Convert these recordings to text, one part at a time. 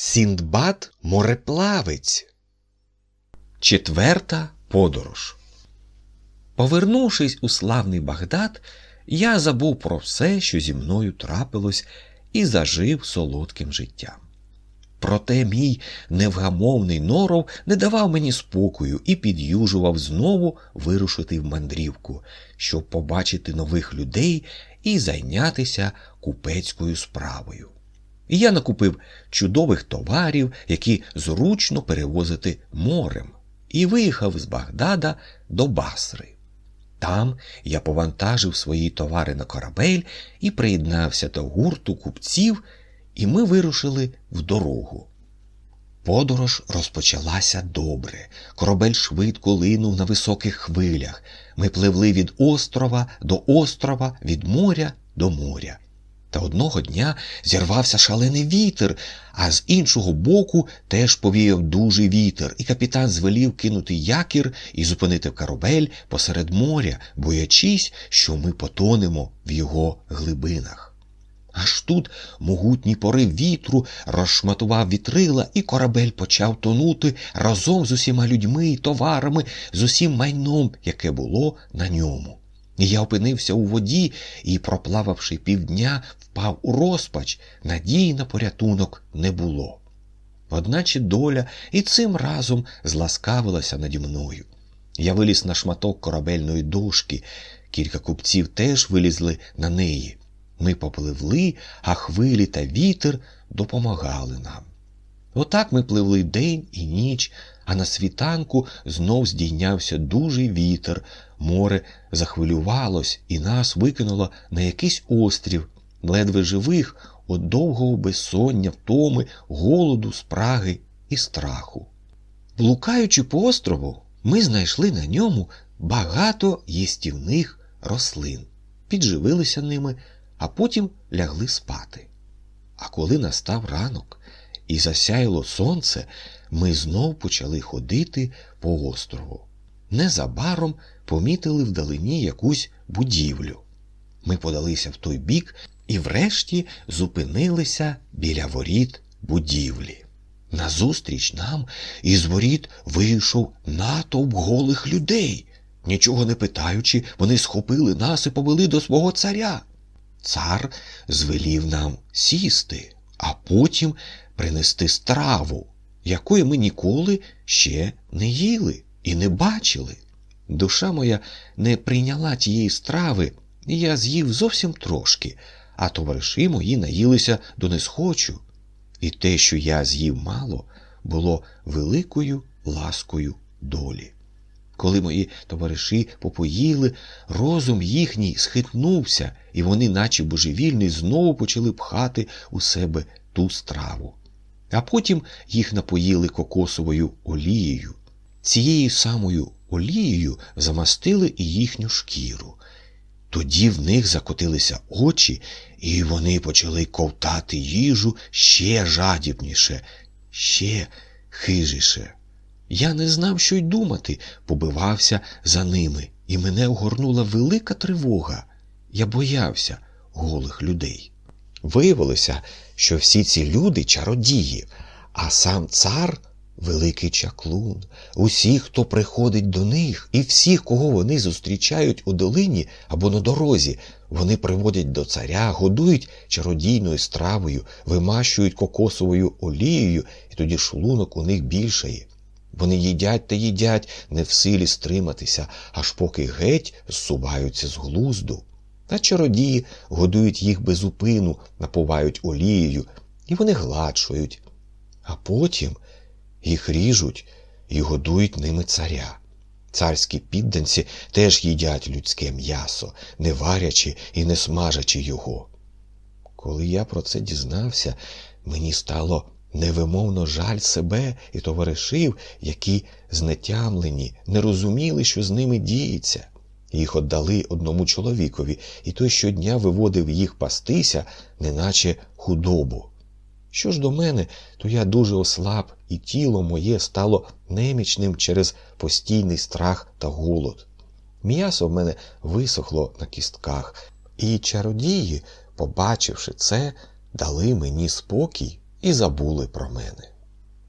Сіндбад мореплавець. Четверта подорож. Повернувшись у славний Багдад, я забув про все, що зі мною трапилось, і зажив солодким життям. Проте мій невгамовний норов не давав мені спокою і під'южував знову вирушити в мандрівку, щоб побачити нових людей і зайнятися купецькою справою. І я накупив чудових товарів, які зручно перевозити морем, і виїхав з Багдада до Басри. Там я повантажив свої товари на корабель і приєднався до гурту купців, і ми вирушили в дорогу. Подорож розпочалася добре. Корабель швидко линув на високих хвилях. Ми пливли від острова до острова, від моря до моря. Та одного дня зірвався шалений вітер, а з іншого боку теж повіяв дужий вітер, і капітан звелів кинути якір і зупинити корабель посеред моря, боячись, що ми потонемо в його глибинах. Аж тут могутній порив вітру розшматував вітрила, і корабель почав тонути разом з усіма людьми і товарами, з усім майном, яке було на ньому. Я опинився у воді і, проплававши півдня, впав у розпач, надії на порятунок не було. Одначе доля і цим разом зласкавилася наді мною. Я виліз на шматок корабельної дошки, кілька купців теж вилізли на неї. Ми попливли, а хвилі та вітер допомагали нам. Отак ми пливли день і ніч, а на світанку знов здійнявся дужий вітер, море захвилювалось і нас викинуло на якийсь острів, ледве живих від довгого безсоння, втоми, голоду, спраги і страху. Блукаючи по острову, ми знайшли на ньому багато їстівних рослин, підживилися ними а потім лягли спати. А коли настав ранок і засяяло сонце, ми знов почали ходити по острову. Незабаром помітили вдалині якусь будівлю. Ми подалися в той бік і врешті зупинилися біля воріт будівлі. Назустріч нам із воріт вийшов натовп голих людей. Нічого не питаючи, вони схопили нас і повели до свого царя. Цар звелів нам сісти, а потім принести страву, якої ми ніколи ще не їли і не бачили. Душа моя не прийняла тієї страви, і я з'їв зовсім трошки, а товариші мої наїлися до несхочу. І те, що я з'їв мало, було великою ласкою долі. Коли мої товариші попоїли, розум їхній схитнувся, і вони, наче божевільні, знову почали пхати у себе ту страву. А потім їх напоїли кокосовою олією. Цією самою олією замастили і їхню шкіру. Тоді в них закотилися очі, і вони почали ковтати їжу ще жадібніше, ще хижіше. Я не знав, що й думати, побивався за ними, і мене огорнула велика тривога. Я боявся голих людей. Виявилося, що всі ці люди чародії, а сам цар великий чаклун. Усі, хто приходить до них, і всіх, кого вони зустрічають у долині або на дорозі, вони приводять до царя, годують чародійною стравою, вимащують кокосовою олією, і тоді шлунок у них більшає. Вони їдять та їдять, не в силі стриматися, аж поки геть зсуваються з глузду. Та чародії годують їх безупину, напувають олією, і вони гладшують, а потім їх ріжуть і годують ними царя. Царські підданці теж їдять людське м'ясо, не варячи і не смажачи його. Коли я про це дізнався, мені стало невимовно жаль себе і товаришів, які знетямлені, не розуміли, що з ними діється. Їх отдали одному чоловікові, і той щодня виводив їх пастися, неначе худобу. Що ж до мене, то я дуже ослаб, і тіло моє стало немічним через постійний страх та голод. М'ясо в мене висохло на кістках, і чародії, побачивши це, дали мені спокій і забули про мене.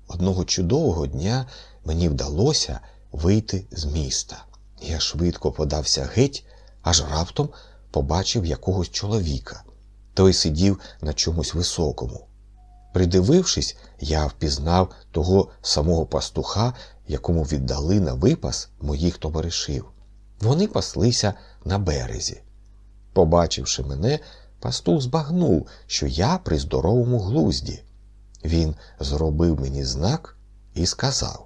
Одного чудового дня мені вдалося вийти з міста. Я швидко подався геть, аж раптом побачив якогось чоловіка. Той сидів на чомусь високому. Придивившись, я впізнав того самого пастуха, якому віддали на випас моїх товаришів. Вони паслися на березі. Побачивши мене, пастух збагнув, що я при здоровому глузді. Він зробив мені знак і сказав: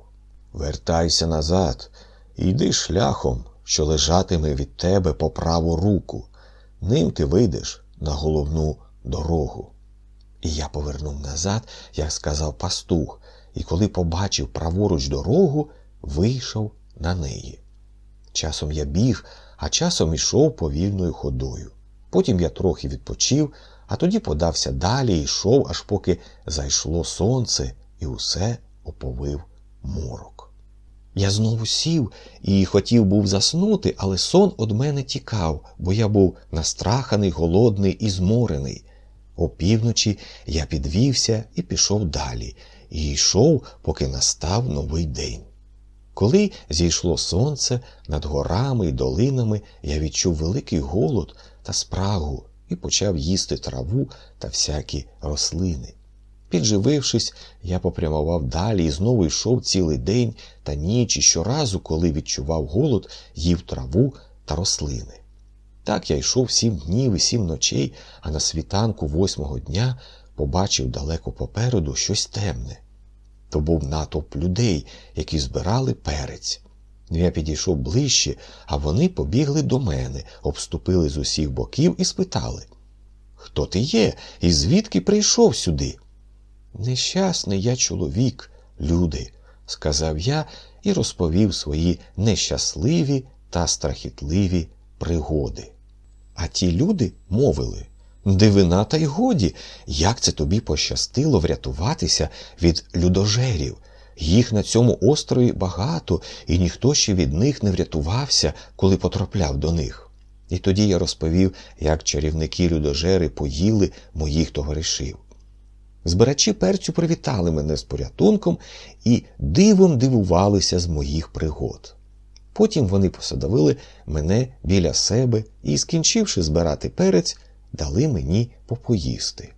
Вертайся назад, йди шляхом, що лежатиме від тебе по праву руку. Ним ти вийдеш на головну дорогу. І я повернув назад, як сказав пастух, і коли побачив праворуч дорогу, вийшов на неї. Часом я біг, а часом ішов повільною ходою. Потім я трохи відпочив, а тоді подався далі і йшов, аж поки зайшло сонце і усе оповив морок. Я знову сів і хотів був заснути, але сон од мене тікав, бо я був настраханий, голодний і зморений. Опівночі я підвівся і пішов далі, і йшов, поки настав новий день. Коли зійшло сонце над горами і долинами, я відчув великий голод та спрагу і почав їсти траву та всякі рослини. Підживившись, я попрямував далі і знову йшов цілий день та ніч, і щоразу, коли відчував голод, їв траву та рослини. Так я йшов сім днів і сім ночей, а на світанку восьмого дня побачив далеко попереду щось темне. То був натовп людей, які збирали перець. Я підійшов ближче, а вони побігли до мене, обступили з усіх боків і спитали Хто ти є і звідки прийшов сюди? Нещасний я чоловік, люди, сказав я і розповів свої нещасливі та страхітливі пригоди. А ті люди мовили Дивина, та й годі, як це тобі пощастило врятуватися від людожерів. Їх на цьому острові багато, і ніхто ще від них не врятувався, коли потрапляв до них. І тоді я розповів, як чарівники людожери поїли моїх товаришів. Збирачі перцю привітали мене з порятунком і дивом дивувалися з моїх пригод. Потім вони посадовили мене біля себе і, скінчивши збирати перець, дали мені попоїсти.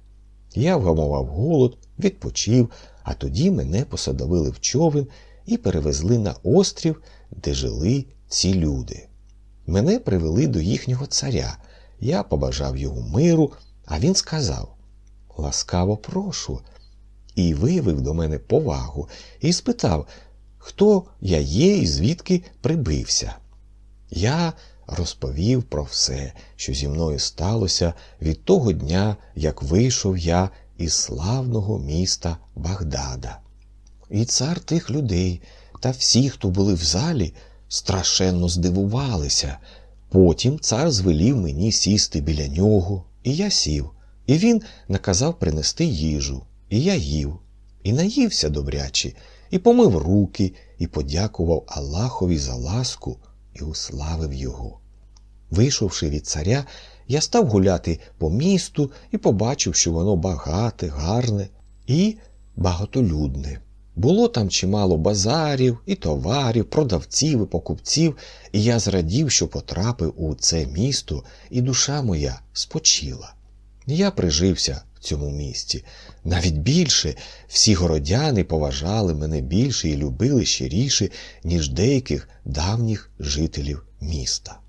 Я вгамував голод, відпочив, а тоді мене посадовили в човен і перевезли на острів, де жили ці люди. Мене привели до їхнього царя. Я побажав йому миру, а він сказав Ласкаво прошу, і виявив до мене повагу і спитав, хто я є і звідки прибився. Я розповів про все, що зі мною сталося від того дня, як вийшов я із славного міста Багдада. І цар тих людей та всі, хто були в залі, страшенно здивувалися. Потім цар звелів мені сісти біля нього, і я сів, і він наказав принести їжу, і я їв, і наївся добряче, і помив руки, і подякував Аллахові за ласку і уславив його. Вийшовши від царя, я став гуляти по місту і побачив, що воно багате, гарне і багатолюдне. Було там чимало базарів і товарів, продавців і покупців, і я зрадів, що потрапив у це місто, і душа моя спочила. Я прижився в цьому місті. Навіть більше всі городяни поважали мене більше і любили щиріше, ніж деяких давніх жителів міста.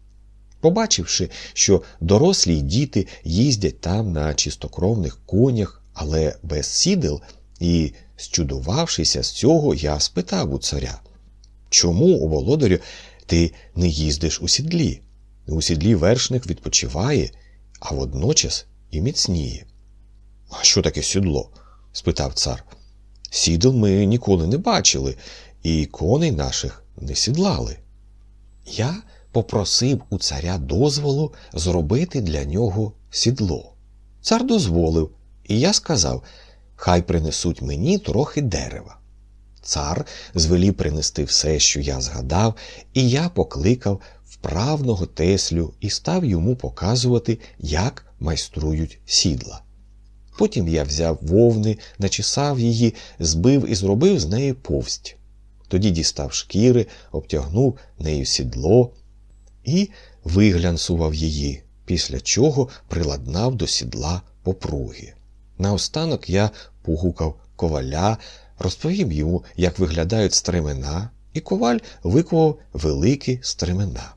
Побачивши, що дорослі й діти їздять там на чистокровних конях, але без сідел, і, зчудувавшися з цього, я спитав у царя чому, у володарю, ти не їздиш у сідлі? У сідлі вершник відпочиває, а водночас і міцніє. А що таке сідло? спитав цар. Сідел ми ніколи не бачили, і коней наших не сідлали. Я попросив у царя дозволу зробити для нього сідло. Цар дозволив, і я сказав хай принесуть мені трохи дерева. Цар звелів принести все, що я згадав, і я покликав вправного Теслю і став йому показувати, як майструють сідла. Потім я взяв вовни, начесав її, збив і зробив з неї повсть. Тоді дістав шкіри, обтягнув нею сідло і виглянсував її, після чого приладнав до сідла попруги. Наостанок я погукав коваля, розповів йому, як виглядають стремена, і коваль викував великі стремена.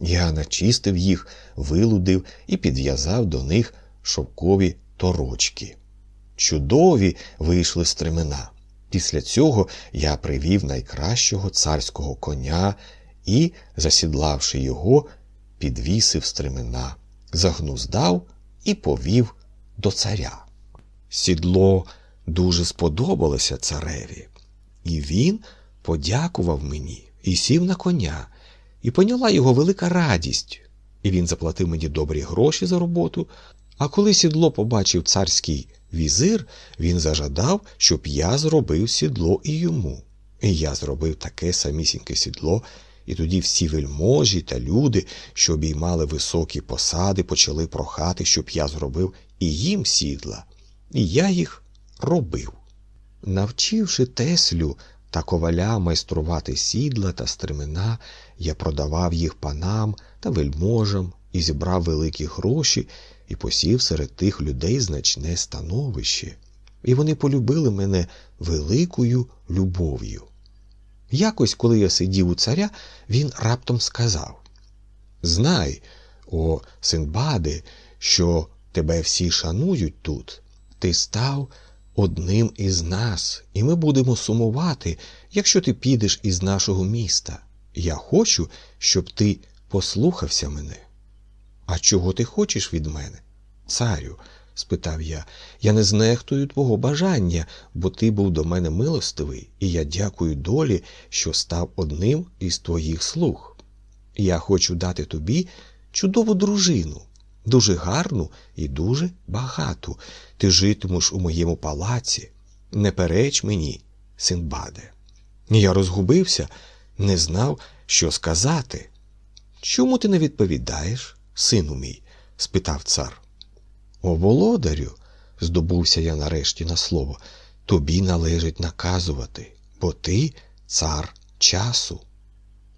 Я начистив їх, вилудив і підв'язав до них шовкові торочки. Чудові вийшли стремена. Після цього я привів найкращого царського коня і, засідлавши його, підвісив стремена, загнуздав і повів до царя. Сідло дуже сподобалося цареві, і він подякував мені і сів на коня, і поняла його велика радість, і він заплатив мені добрі гроші за роботу. А коли сідло побачив царський візир, він зажадав, щоб я зробив сідло і йому. І я зробив таке самісіньке сідло, і тоді всі вельможі та люди, що обіймали високі посади, почали прохати, щоб я зробив і їм сідла. І я їх робив. Навчивши Теслю та коваля майструвати сідла та стремена, я продавав їх панам та вельможам і зібрав великі гроші і посів серед тих людей значне становище, і вони полюбили мене великою любов'ю. Якось, коли я сидів у царя, він раптом сказав Знай, о Синбаде, що тебе всі шанують тут, ти став одним із нас, і ми будемо сумувати, якщо ти підеш із нашого міста. Я хочу, щоб ти послухався мене. А чого ти хочеш від мене? Царю, спитав я, я не знехтую твого бажання, бо ти був до мене милостивий, і я дякую долі, що став одним із твоїх слуг. Я хочу дати тобі чудову дружину, дуже гарну і дуже багату. Ти житимеш у моєму палаці. Не переч мені, Синбаде. Я розгубився, не знав, що сказати. Чому ти не відповідаєш, сину мій? спитав цар. О, володарю, здобувся я нарешті на слово, тобі належить наказувати, бо ти цар часу.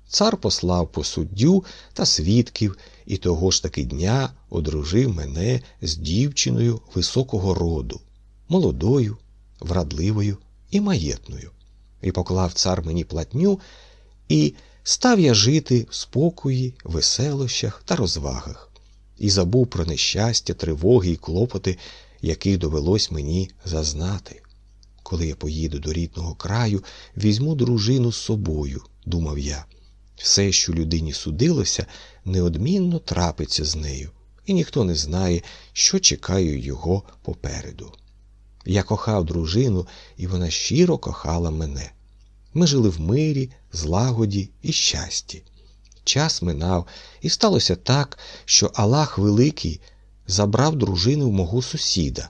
Цар послав по суддю та свідків, і того ж таки дня одружив мене з дівчиною високого роду, молодою, врадливою і маєтною. І поклав цар мені платню, і став я жити в спокої, веселощах та розвагах, і забув про нещастя, тривоги і клопоти, яких довелось мені зазнати. Коли я поїду до рідного краю, візьму дружину з собою, думав я. Все, що людині судилося, неодмінно трапиться з нею, і ніхто не знає, що чекає його попереду. Я кохав дружину, і вона щиро кохала мене. Ми жили в мирі, злагоді і щасті. Час минав, і сталося так, що Аллах Великий забрав дружину в мого сусіда,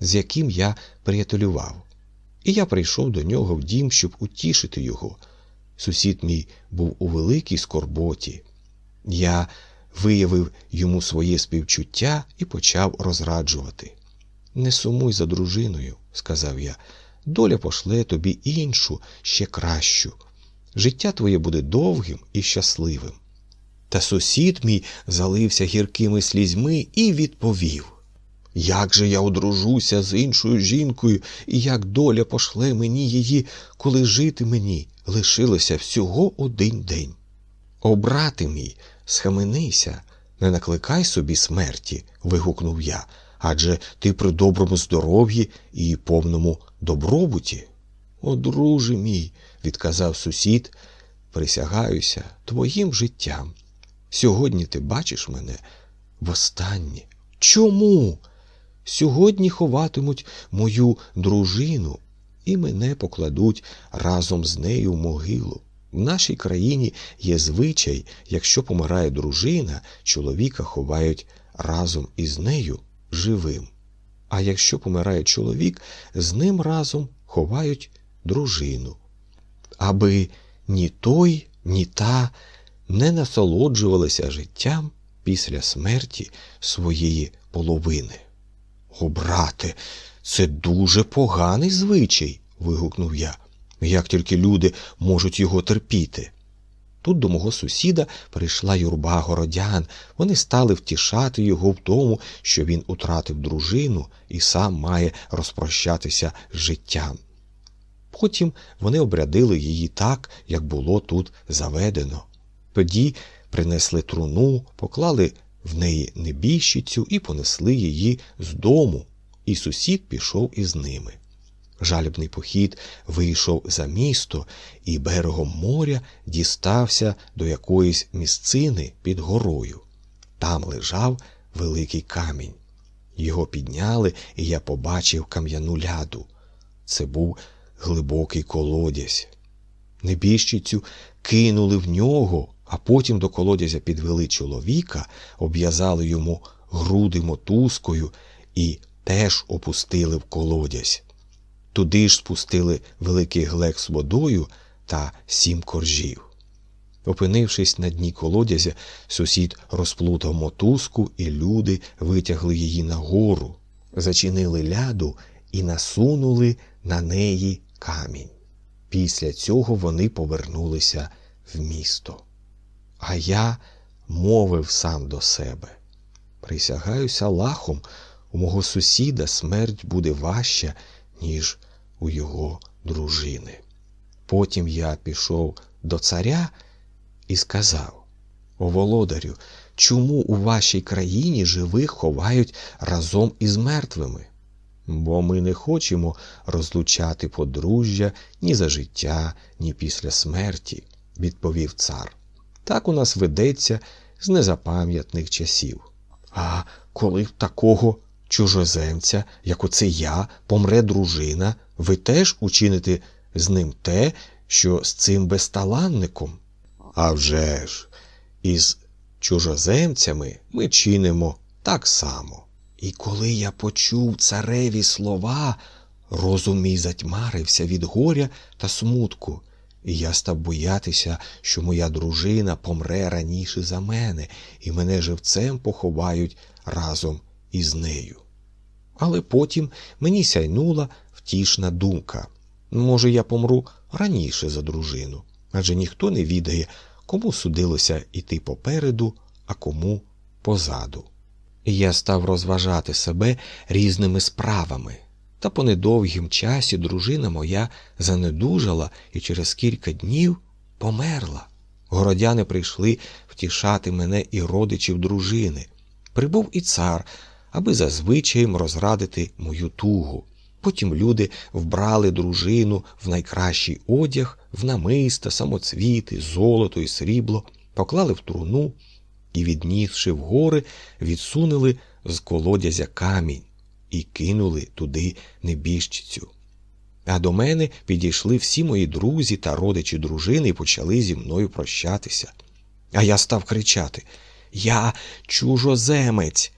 з яким я приятелював. І я прийшов до нього в дім, щоб утішити його. Сусід мій був у великій скорботі. Я виявив йому своє співчуття і почав розраджувати. Не сумуй за дружиною, сказав я, доля пошле тобі іншу, ще кращу. Життя твоє буде довгим і щасливим. Та сусід мій залився гіркими слізьми і відповів Як же я одружуся з іншою жінкою, і як доля пошле мені її, коли жити мені лишилося всього один день? О, брате мій, схаменися, не накликай собі смерті, вигукнув я, адже ти при доброму здоров'ї і повному добробуті. О, друже мій, відказав сусід, присягаюся твоїм життям. Сьогодні ти бачиш мене востаннє. Чому? Сьогодні ховатимуть мою дружину і мене покладуть разом з нею в могилу. В нашій країні є звичай, якщо помирає дружина, чоловіка ховають разом із нею живим. А якщо помирає чоловік, з ним разом ховають дружину. Аби ні той, ні та не насолоджувалися життям після смерті своєї половини. О, брате, це дуже поганий звичай. вигукнув я. Як тільки люди можуть його терпіти. Тут до мого сусіда прийшла юрба городян. Вони стали втішати його в тому, що він утратив дружину і сам має розпрощатися з життям. Потім вони обрядили її так, як було тут заведено. Тоді принесли труну, поклали в неї небіжчицю і понесли її з дому, і сусід пішов із ними. Жалібний похід вийшов за місто і берегом моря дістався до якоїсь місцини під горою. Там лежав великий камінь. Його підняли, і я побачив кам'яну ляду. Це був глибокий колодязь. Небіжчицю кинули в нього, а потім до колодязя підвели чоловіка, обв'язали йому груди мотузкою і теж опустили в колодязь. Туди ж спустили великий глек з водою та сім коржів. Опинившись на дні колодязя, сусід розплутав мотузку, і люди витягли її нагору, зачинили ляду і насунули на неї камінь. Після цього вони повернулися в місто. А я мовив сам до себе. Присягаюся лахом, у мого сусіда смерть буде важча, ніж у його дружини. Потім я пішов до царя і сказав: О володарю, чому у вашій країні живих ховають разом із мертвими? Бо ми не хочемо розлучати подружжя ні за життя, ні після смерті, відповів цар. Так у нас ведеться з незапам'ятних часів. А коли в такого чужоземця, як оце я, помре дружина, ви теж учините з ним те, що з цим безталанником? А вже ж, із чужоземцями ми чинимо так само. І коли я почув цареві слова, розум мій затьмарився від горя та смутку, я став боятися, що моя дружина помре раніше за мене, і мене живцем поховають разом із нею. Але потім мені сяйнула втішна думка може, я помру раніше за дружину, адже ніхто не відає, кому судилося йти попереду, а кому позаду. І я став розважати себе різними справами. Та по недовгім часі дружина моя занедужала і через кілька днів померла. Городяни прийшли втішати мене і родичів дружини. Прибув і цар, аби зазвичаєм розрадити мою тугу. Потім люди вбрали дружину в найкращий одяг, в намиста, самоцвіти, золото і срібло, поклали в труну і, віднісши в гори, відсунули з колодязя камінь і кинули туди небіжчицю. А до мене підійшли всі мої друзі та родичі дружини і почали зі мною прощатися. А я став кричати Я чужоземець.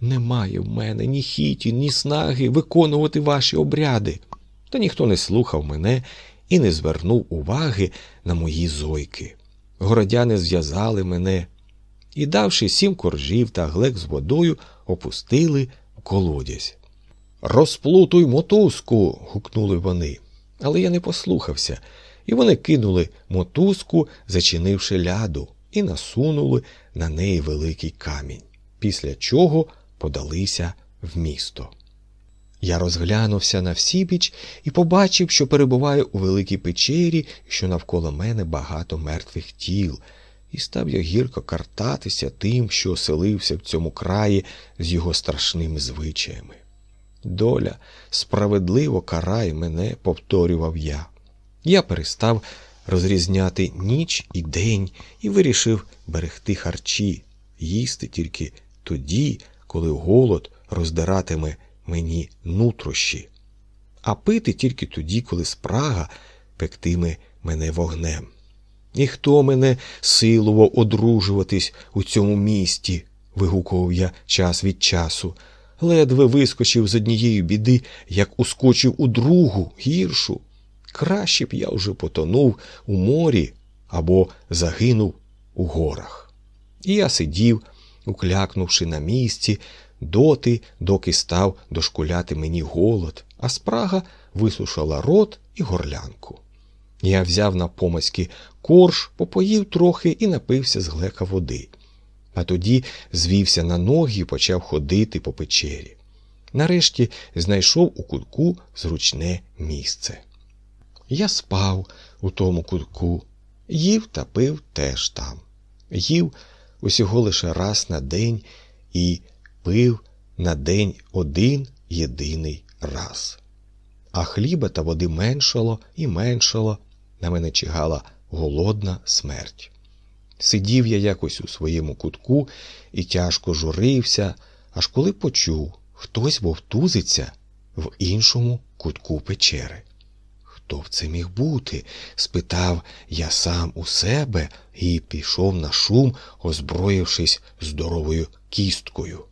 Немає в мене ні хіті, ні снаги виконувати ваші обряди. Та ніхто не слухав мене і не звернув уваги на мої зойки. Городяни зв'язали мене і, давши сім коржів та глек з водою, опустили в колодязь. Розплутуй мотузку. гукнули вони. Але я не послухався, і вони кинули мотузку, зачинивши ляду, і насунули на неї великий камінь, після чого подалися в місто. Я розглянувся на всібіч і побачив, що перебуваю у великій печері що навколо мене багато мертвих тіл, і став я гірко картатися тим, що оселився в цьому краї з його страшними звичаями. Доля справедливо карає мене, повторював я. Я перестав розрізняти ніч і день і вирішив берегти харчі, їсти тільки тоді, коли голод роздиратиме мені нутрощі, а пити тільки тоді, коли спрага пектиме мене вогнем. І хто мене силував одружуватись у цьому місті, вигукував я час від часу. Ледве вискочив з однієї біди, як ускочив у другу, гіршу. Краще б я вже потонув у морі або загинув у горах. І я сидів, уклякнувши на місці, доти, доки став дошкуляти мені голод, а спрага висушила рот і горлянку. Я взяв на помацьки корж, попоїв трохи і напився з глека води. А тоді звівся на ноги і почав ходити по печері. Нарешті знайшов у кутку зручне місце. Я спав у тому кутку, їв та пив теж там. Їв усього лише раз на день і пив на день один єдиний раз. А хліба та води меншало і меншало, на мене чигала голодна смерть. Сидів я якось у своєму кутку і тяжко журився, аж коли почув, хтось вовтузиться в іншому кутку печери. Хто б це міг бути? спитав я сам у себе і пішов на шум, озброївшись здоровою кісткою.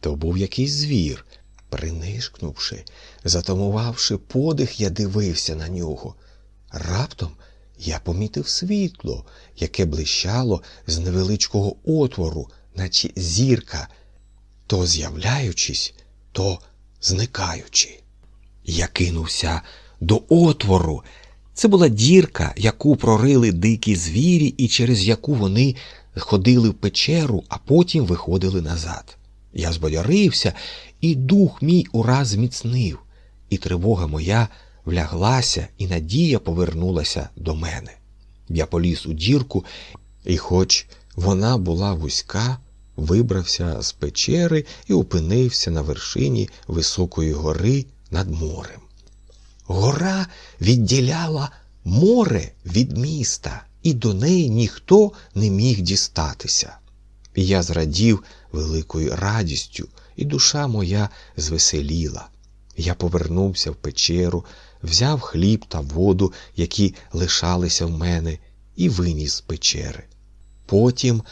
То був якийсь звір. Принишкнувши, затамувавши подих, я дивився на нього. Раптом я помітив світло, яке блищало з невеличкого отвору, наче зірка, то з'являючись, то зникаючи. Я кинувся до отвору. Це була дірка, яку прорили дикі звірі, і через яку вони ходили в печеру, а потім виходили назад. Я збадьорився, і дух мій ураз зміцнив, і тривога моя вляглася, і надія повернулася до мене. Я поліз у дірку, і, хоч вона була вузька, вибрався з печери і опинився на вершині високої гори над морем. Гора відділяла море від міста, і до неї ніхто не міг дістатися. І я зрадів великою радістю, і душа моя звеселіла. Я повернувся в печеру, взяв хліб та воду, які лишалися в мене, і виніс з печери. Потім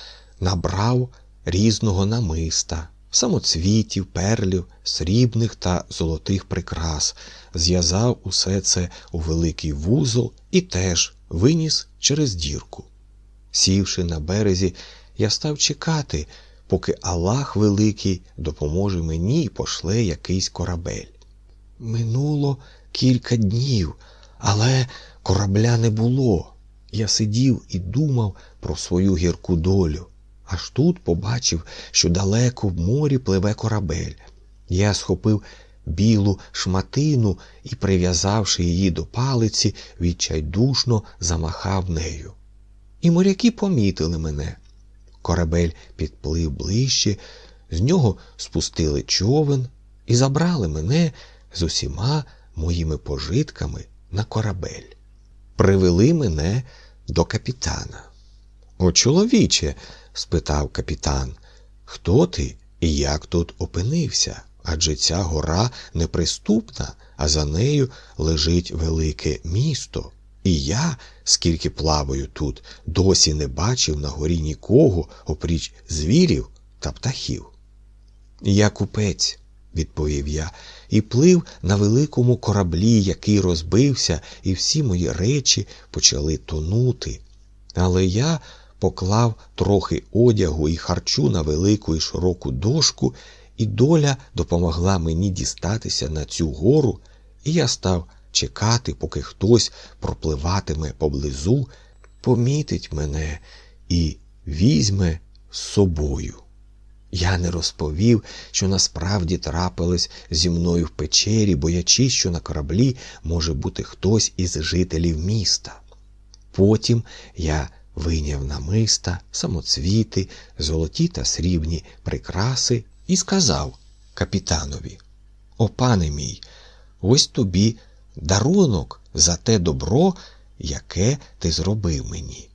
набрав різного намиста, самоцвітів, перлів, срібних та золотих прикрас, зв'язав усе це у великий вузол і теж виніс через дірку. Сівши на березі, я став чекати, поки Аллах Великий допоможе мені і пошле якийсь корабель. Минуло кілька днів, але корабля не було. Я сидів і думав про свою гірку долю. Аж тут побачив, що далеко в морі пливе корабель. Я схопив білу шматину і, прив'язавши її до палиці, відчайдушно замахав нею. І моряки помітили мене. Корабель підплив ближче, з нього спустили човен і забрали мене з усіма моїми пожитками на корабель. Привели мене до капітана. О, чоловіче, спитав капітан, хто ти і як тут опинився? Адже ця гора неприступна, а за нею лежить велике місто. І я, скільки плаваю тут, досі не бачив на горі нікого, опріч звірів та птахів. Я купець, відповів я, і плив на великому кораблі, який розбився, і всі мої речі почали тонути. Але я поклав трохи одягу і харчу на велику і широку дошку, і доля допомогла мені дістатися на цю гору, і я став чекати, поки хтось пропливатиме поблизу, помітить мене і візьме з собою. Я не розповів, що насправді трапилось зі мною в печері, боячись, що на кораблі може бути хтось із жителів міста. Потім я вийняв намиста, самоцвіти, золоті та срібні прикраси і сказав капітанові: О, пане мій, ось тобі дарунок за те добро, яке ти зробив мені.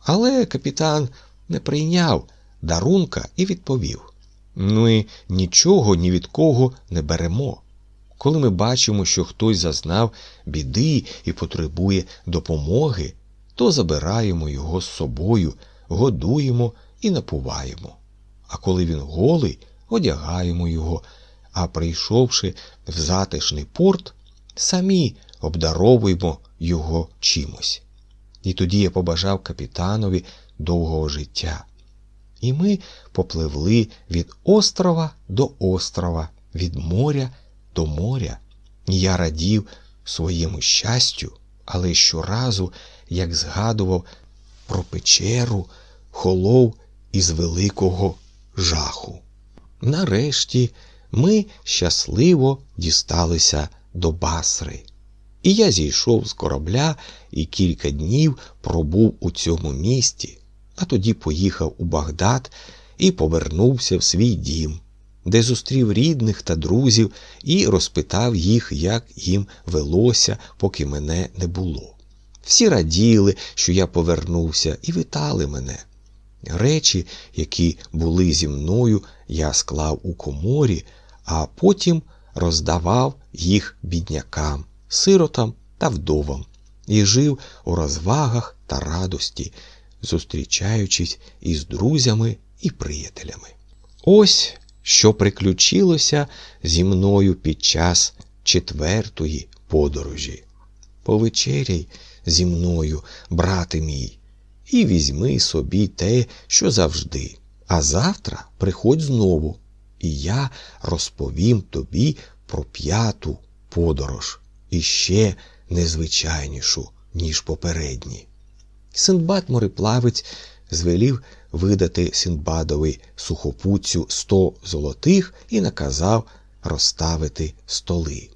Але капітан не прийняв дарунка і відповів: Ми нічого ні від кого не беремо. Коли ми бачимо, що хтось зазнав біди і потребує допомоги, то забираємо його з собою, годуємо і напуваємо. А коли він голий, одягаємо його, а прийшовши в затишний порт, самі обдаровуємо його чимось. І тоді я побажав капітанові довгого життя. І ми попливли від острова до острова, від моря до моря. Я радів своєму щастю, але щоразу, як згадував про печеру, холов із великого жаху. Нарешті ми щасливо дісталися до Басри. І я зійшов з корабля і кілька днів пробув у цьому місті, а тоді поїхав у Багдад і повернувся в свій дім, де зустрів рідних та друзів і розпитав їх, як їм велося, поки мене не було. Всі раділи, що я повернувся, і вітали мене. Речі, які були зі мною, я склав у коморі, а потім роздавав їх біднякам, сиротам та вдовам, і жив у розвагах та радості, зустрічаючись із друзями і приятелями. Ось що приключилося зі мною під час четвертої подорожі. Повечеряй зі мною, брате мій, і візьми собі те, що завжди. А завтра приходь знову, і я розповім тобі про п'яту подорож, і ще незвичайнішу, ніж попередні. Синдбад мореплавець звелів видати Синдбадові сухопутцю сто золотих і наказав розставити столи.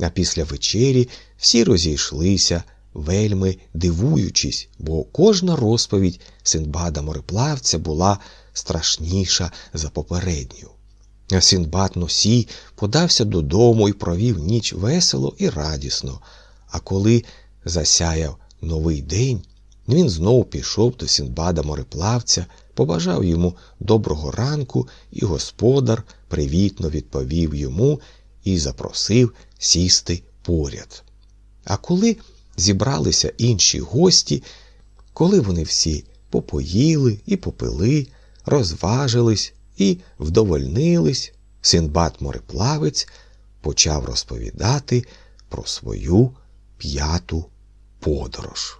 А після вечері всі розійшлися, вельми дивуючись, бо кожна розповідь Синдбада мореплавця була страшніша за попередню. А Синдбад носій подався додому і провів ніч весело і радісно. А коли засяяв новий день, він знов пішов до Синдбада мореплавця, побажав йому доброго ранку, і господар привітно відповів йому і запросив сісти поряд. А коли зібралися інші гості, коли вони всі попоїли і попили, розважились і вдовольнились, Синбад мореплавець почав розповідати про свою п'яту подорож.